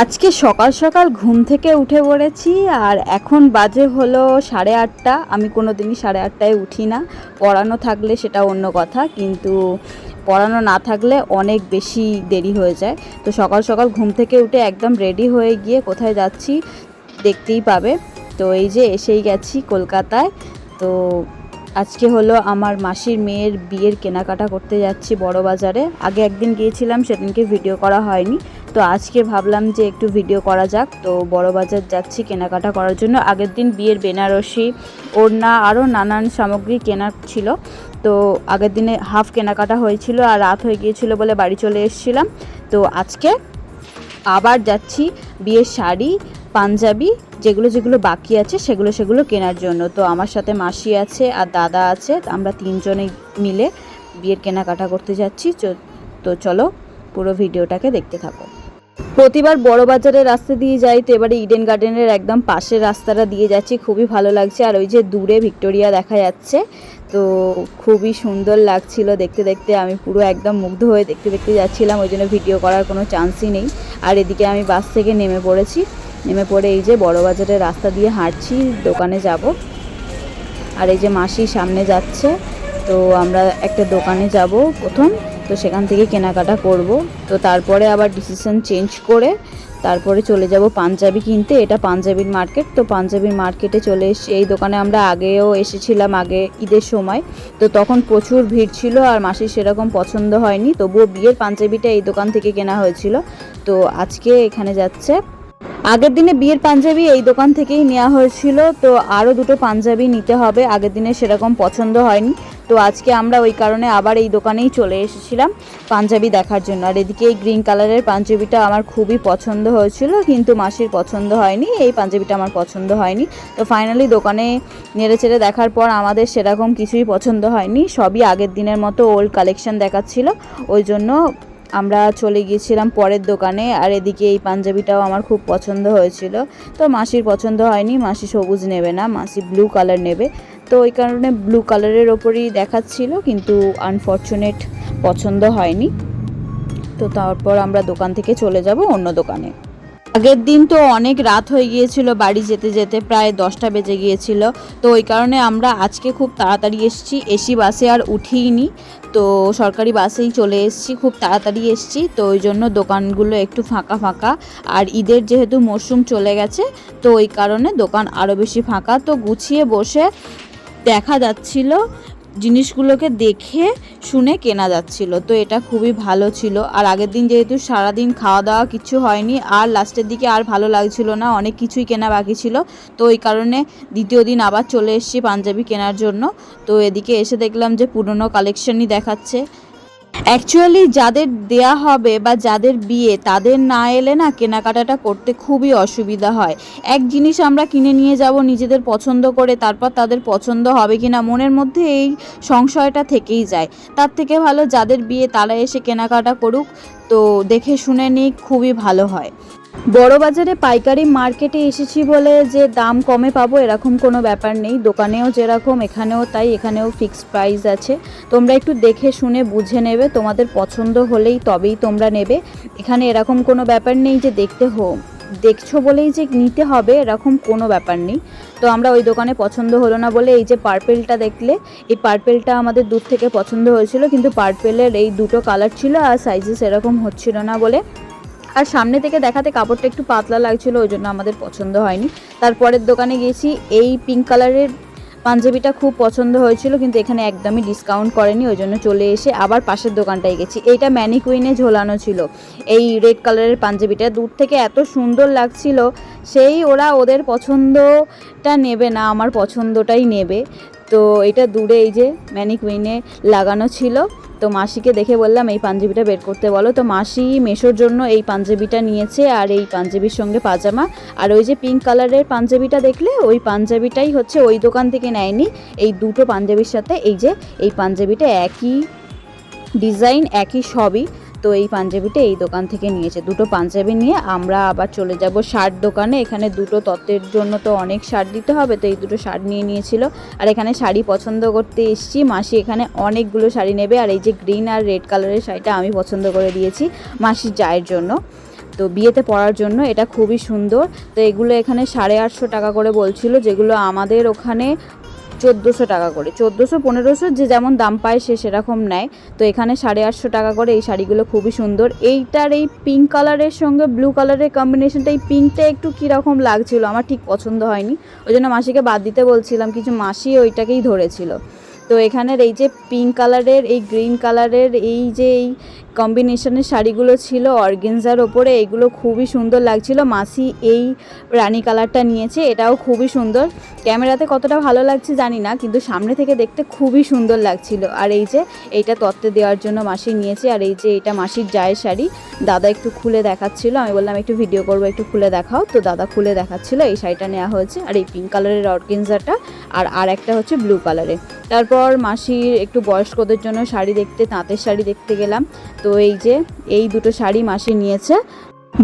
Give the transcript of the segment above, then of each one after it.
আজকে সকাল সকাল ঘুম থেকে উঠে পড়েছি আর এখন বাজে হলো সাড়ে আটটা। আমি কোনো দিনই সাড়ে আটটায় উঠি না। পড়ানো থাকলে সেটা অন্য কথা, কিন্তু পড়ানো না থাকলে অনেক বেশি দেরি হয়ে যায়। তো সকাল সকাল ঘুম থেকে উঠে একদম রেডি হয়ে গিয়ে কোথায় যাচ্ছি দেখতেই পাবে। তো এই যে এসেই গেছি কলকাতায়। তো আজকে হলো আমার মাসির মেয়ের বিয়ের কেনাকাটা করতে যাচ্ছি বড় বাজারে। আগে একদিন গিয়েছিলাম, সেদিনকে ভিডিও করা হয়নি। তো আজকে ভাবলাম যে একটু ভিডিও করা যাক। তো বড় বাজার যাচ্ছি কেনাকাটা করার জন্য। আগের দিন বিয়ের বেনারসি, ওড়না আরও নানান সামগ্রী কেনার ছিল। তো আগের দিনে হাফ কেনাকাটা হয়েছিল আর রাত হয়ে গিয়েছিল বলে বাড়ি চলে এসেছিলাম। তো আজকে আবার যাচ্ছি বিয়ের শাড়ি, পাঞ্জাবি, যেগুলো যেগুলো বাকি আছে, সেগুলো সেগুলো কেনার জন্য। তো আমার সাথে মাসি আছে আর দাদা আছে, আমরা তিনজনে মিলে বিয়ের কেনাকাটা করতে যাচ্ছি। তো চলো পুরো ভিডিওটাকে দেখতে থাকো। প্রতিবার বড় বাজারের রাস্তা দিয়ে যাই তো এবারে ইডেন গার্ডেনের একদম পাশের রাস্তাটা দিয়ে যাচ্ছি। খুবই ভালো লাগছে। আর ওই যে দূরে ভিক্টোরিয়া দেখা যাচ্ছে। তো খুবই সুন্দর লাগছিল দেখতে দেখতে। আমি পুরো একদম মুগ্ধ হয়ে দেখতে দেখতে যাচ্ছিলাম। ওই জন্য ভিডিও করার কোনো চান্সই নেই। আর এদিকে আমি বাস থেকে নেমে পড়েছি। নেমে পড়ে এই যে বড় বাজারের রাস্তা দিয়ে হাঁটছি। দোকানে যাব। আর এই যে মাসি সামনে যাচ্ছে। তো আমরা একটা দোকানে যাব প্রথম। তো সেখান থেকে কেনাকাটা করব। তো তারপরে আবার ডিসিশন চেঞ্জ করে তারপরে চলে যাব পাঞ্জাবি কিনতে। এটা পাঞ্জাবির মার্কেট তো পাঞ্জাবির মার্কেটে চলে এসেছি এই দোকানে আমরা আগেও এসেছিলাম, আগে ঈদের সময়। তো তখন প্রচুর ভিড় ছিল আর মাসির সেরকম পছন্দ হয়নি। তবুও বিয়ের পাঞ্জাবিটা এই দোকান থেকে কেনা হয়েছিল। তো আজকে এখানে যাচ্ছে। আগের দিনে বিয়ের পাঞ্জাবি এই দোকান থেকেই নেওয়া হয়েছিল। তো আরও দুটো পাঞ্জাবি নিতে হবে। আগের দিনে সেরকম পছন্দ হয়নি। তো আজকে আমরা ওই কারণে আবার এই দোকানেই চলে এসেছিলাম পাঞ্জাবি দেখার জন্য। আর এদিকে এই গ্রিন কালারের পাঞ্জাবিটা আমার খুবই পছন্দ হয়েছিল, কিন্তু মাসির পছন্দ হয়নি, এই পাঞ্জাবিটা আমার পছন্দ হয়নি। তো ফাইনালি দোকানে নেড়ে চেড়ে দেখার পর আমাদের সেরকম কিছুই পছন্দ হয়নি, সবই আগের দিনের মতো ওল্ড কালেকশন দেখাচ্ছিল, ওই জন্য আমরা চলে গিয়েছিলাম পরের দোকানে, আর এদিকে এই পাঞ্জাবিটাও আমার খুব পছন্দ হয়েছিল। তো মাসির পছন্দ হয়নি, মাসি সবুজ নেবে না, মাসি ব্লু কালার নেবে। তো ওই কারণে ব্লু কালারের ওপরই দেখাচ্ছিল, কিন্তু আনফর্চুনেট পছন্দ হয়নি। তো তারপর আমরা দোকান থেকে চলে যাব অন্য দোকানে। আগের দিন তো অনেক রাত হয়ে গিয়েছিল বাড়ি যেতে যেতে, প্রায় দশটা বেজে গিয়েছিল। তো ওই কারণে আমরা আজকে খুব তাড়াতাড়ি এসেছি, এসি বাসে আর উঠিনি তো সরকারি বাসেই চলে এসেছি, খুব তাড়াতাড়ি এসেছি। তো ওই জন্য দোকানগুলো একটু ফাঁকা ফাঁকা। আর ঈদের যেহেতু মরশুম চলে গেছে, তো ওই কারণে দোকান আরও বেশি ফাঁকা। তো গুছিয়ে বসে দেখা যাচ্ছিল জিনিসগুলোকে দেখে শুনে কেনা যাচ্ছিল। তো এটা খুবই ভালো ছিল। আর আগের দিন যেহেতু সারাদিন খাওয়া দাওয়া কিছু হয়নি, আর লাস্টের দিকে আর ভালো লাগছিল না, অনেক কিছুই কেনা বাকি ছিল। তো ওই কারণে দ্বিতীয় দিন আবার চলে এসেছি পাঞ্জাবি কেনার জন্য। তো এদিকে এসে দেখলাম যে পুরনো কালেকশনই দেখাচ্ছে। অ্যাকচুয়ালি যাদের দেয়া হবে বা যাদের বিয়ে, তাদের না এলে না কেনাকাটাটা করতে খুবই অসুবিধা হয়। এক জিনিস আমরা কিনে নিয়ে যাব নিজেদের পছন্দ করে, তারপর তাদের পছন্দ হবে কি না মনের মধ্যে এই সংশয়টা থেকেই যায়। তার থেকে ভালো যাদের বিয়ে, তারা এসে কেনাকাটা করুক, তো দেখে শুনে নিই খুবই ভালো হয়। বড় বাজারে পাইকারি মার্কেটে এসেছি বলে যে দাম কমে পাবো এরকম কোনো ব্যাপার নেই। দোকানেও যেরকম, এখানেও তাই, এখানেও ফিক্সড প্রাইস আছে। তোমরা একটু দেখে শুনে বুঝে নেবে, তোমাদের পছন্দ হলেই তবেই তোমরা নেবে। এখানে এরকম কোনো ব্যাপার নেই যে দেখতে হো, দেখছ বলেই যে নিতে হবে, এরকম কোনো ব্যাপার নেই। তো আমরা ওই দোকানে পছন্দ হলো না বলে এই যে পার্পেলটা দেখলে, এই পার্পেলটা আমাদের দূর থেকে পছন্দ হয়েছিল, কিন্তু পার্পেলের এই দুটো কালার ছিল আর সাইজেস এরকম হচ্ছিল না বলে আর সামনে থেকে দেখাতে কাপড়টা একটু পাতলা লাগছিল, ওই জন্য আমাদের পছন্দ হয়নি। তারপরের দোকানে গেছি এই পিঙ্ক কালারের পাঞ্জাবিটা খুব পছন্দ হয়েছিল, কিন্তু এখানে একদমই ডিসকাউন্ট করেনি, ওই জন্য চলে এসে আবার পাশের দোকানটায় গেছি। এইটা ম্যানিকুইনে ঝোলানো ছিল, এই রেড কালারের পাঞ্জাবিটা। দূর থেকে এত সুন্দর লাগছিল, সেই ওরা ওদের পছন্দটা নেবে না, আমার পছন্দটাই নেবে। তো এটা দূরে এই যে ম্যানিকুইনে লাগানো ছিল। তো মাসিকে দেখে বললাম, এই পাঞ্জাবিটা বের করতে বলো। তো মাসি মেশোর জন্য এই পাঞ্জাবিটা নিয়েছে আর এই পাঞ্জাবির সঙ্গে পাজামা। আর ওই যে পিঙ্ক কালারের পাঞ্জাবিটা দেখলে, ওই পাঞ্জাবিটাই হচ্ছে ওই দোকান থেকে নেয়নি। এই দুটো পাঞ্জাবির সাথে এই যে, এই পাঞ্জাবিটা একই ডিজাইন, একই সবই। তো এই পাঞ্জাবিটা এই দোকান থেকে নিয়েছে। দুটো পাঞ্জাবি নিয়ে আমরা আবার চলে যাব শার্ট দোকানে। এখানে দুটো তত্ত্বের জন্য তো অনেক শার্ট দিতে হবে, তো এই দুটো শার্ট নিয়ে নিয়েছিল। আর এখানে শাড়ি পছন্দ করতে এসেছি। মাসি এখানে অনেকগুলো শাড়ি নেবে। আর এই যে গ্রিন আর রেড কালারের শাড়িটা আমি পছন্দ করে দিয়েছি মাসির জায়ের জন্য। তো বিয়েতে পরার জন্য এটা খুবই সুন্দর। তো এগুলো এখানে সাড়ে আটশো টাকা করে বলছিল, যেগুলো আমাদের ওখানে চোদ্দোশো টাকা করে। চোদ্দোশো, পনেরোশো যে যেমন দাম পায় সে সেরকম নেয়। তো এখানে সাড়ে আটশো টাকা করে এই শাড়িগুলো খুবই সুন্দর। এইটার এই পিঙ্ক কালারের সঙ্গে ব্লু কালারের কম্বিনেশনটা এই পিঙ্কটা একটু কীরকম লাগছিল, আমার ঠিক পছন্দ হয়নি। ওই জন্য মাসিকে বাদ দিতে বলছিলাম, কিছু মাসি ওইটাকেই ধরেছিল। তো এখানের এই যে পিঙ্ক কালারের এই গ্রিন কালারের এই যে এই কম্বিনেশনের শাড়িগুলো ছিল অর্গেনজার ওপরে, এগুলো খুবই সুন্দর লাগছিল। মাসি এই রানী কালারটা নিয়েছে, এটাও খুবই সুন্দর। ক্যামেরাতে কতটা ভালো লাগছে জানি না, কিন্তু সামনে থেকে দেখতে খুবই সুন্দর লাগছিল। আর এই যে এইটা তত্ত্বে দেওয়ার জন্য মাসি নিয়েছে, আর এই যে এটা মাসির জায়ের শাড়ি। দাদা একটু খুলে দেখাচ্ছিল, আমি বললাম একটু ভিডিও করব, একটু খুলে দেখাও। তো দাদা খুলে দেখাচ্ছিল, এই শাড়িটা নেওয়া হয়েছে। আর এই পিঙ্ক কালারের অর্গেনজাটা আর আর একটা হচ্ছে ব্লু কালারের তারপর মাসির একটু বয়স্কদের জন্য শাড়ি দেখতে, তাঁতের শাড়ি দেখতে গেলাম। তো এই যে, এই দুটো শাড়ি মাসি নিয়েছে।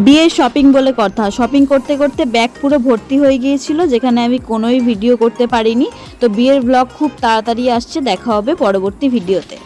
বিয়ের শপিং বলে কথা। শপিং করতে করতে ব্যাগ পুরো ভর্তি হয়ে গিয়েছিল, যেখানে আমি কোনোই ভিডিও করতে পারিনি। তো বিয়ের ব্লগ খুব তাড়াতাড়ি আসছে, দেখা হবে পরবর্তী ভিডিওতে